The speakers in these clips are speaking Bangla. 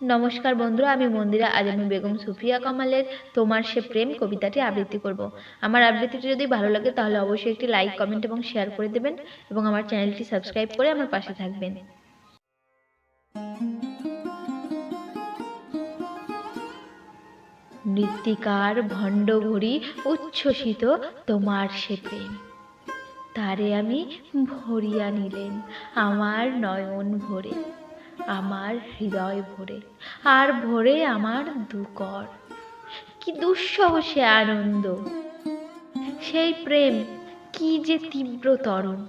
নমস্কার বন্ধুরা, আমি মন্দিরা আজ আমি বেগম সুফিয়া কামালের তোমার সে প্রেম কবিতাটি আবৃত্তি করব। আমার আবৃত্তিটি যদি ভালো লাগে তাহলে অবশ্যই একটি লাইক কমেন্ট এবং শেয়ার করে দেবেন এবং আমার চ্যানেলটি সাবস্ক্রাইব করে আমার পাশে থাকবেন। মৃত্তিকার ভণ্ড ঘড়ি উচ্ছ্বসিত তোমার সে প্রেম। তারে আমি ভরিয়া নিলেন, আমার নয়ন ভরে। আমার হৃদয় ভরে, আর ভরে আমার দুকর। কি দুঃসহ সে আনন্দ! সেই প্রেম কি যে তীব্র তরণ!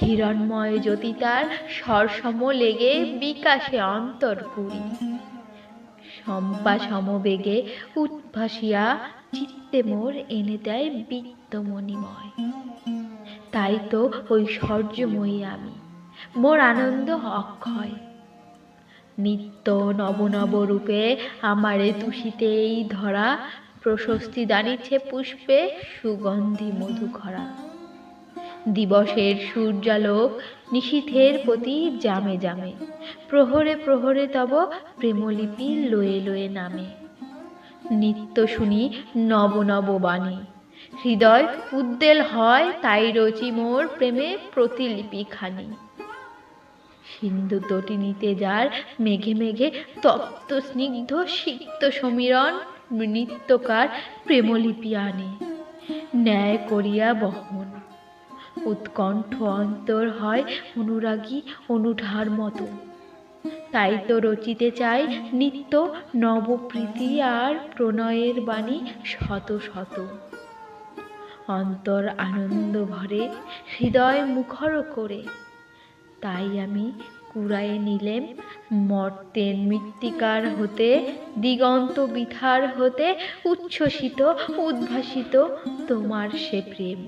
হিরণময় জ্যোতি তার সরসম লেগে বিকাশে অন্তর পুরী। সম্পা সমবেগে উদ্ভাসিয়া চিত্তে মোর এনে দেয় বিত্তমণিময়। তাই তো ঐশ্বর্যময়ী আমি, মোর আনন্দ অক্ষয়। নিত্য নব নব রূপে আমারে তুষিতেই ধরা, প্রশস্তি দানিছে পুষ্পে সুগন্ধি মধুখরা দিবসের সূর্যালোক নিশীথের প্রতি জামে জামে, প্রহরে প্রহরে তব প্রেমলিপি লয়ে লয়ে নামে। নিত্য শুনি নব নব বাণী, হৃদয় উদ্বেল হয় তাই রচি মোর প্রেমে প্রতিলিপি খানি। সিন্ধু তটিনীতে যার মেঘে মেঘে তপ্ত স্নিগ্ধ সিক্ত সমীরণ নৃত্যকার প্রেমলিপি আনে। ন্যায় করিয়া বহন। উৎকণ্ঠ অন্তর হয় অনুরাগী অনুঠার মতো। তাই তো রচিতে চাই নিত্য নবপ্রীতি আর প্রণয়ের বাণী শত শত। অন্তর আনন্দ ভরে, হৃদয় মুখর করে। তাই আমি কুড়ায়ে নিলেম। মর্তের মৃত্তিকার হতে, দিগন্ত বিথার হতে, উচ্ছ্বসিত, উদ্ভাসিত তোমার সে প্রেম।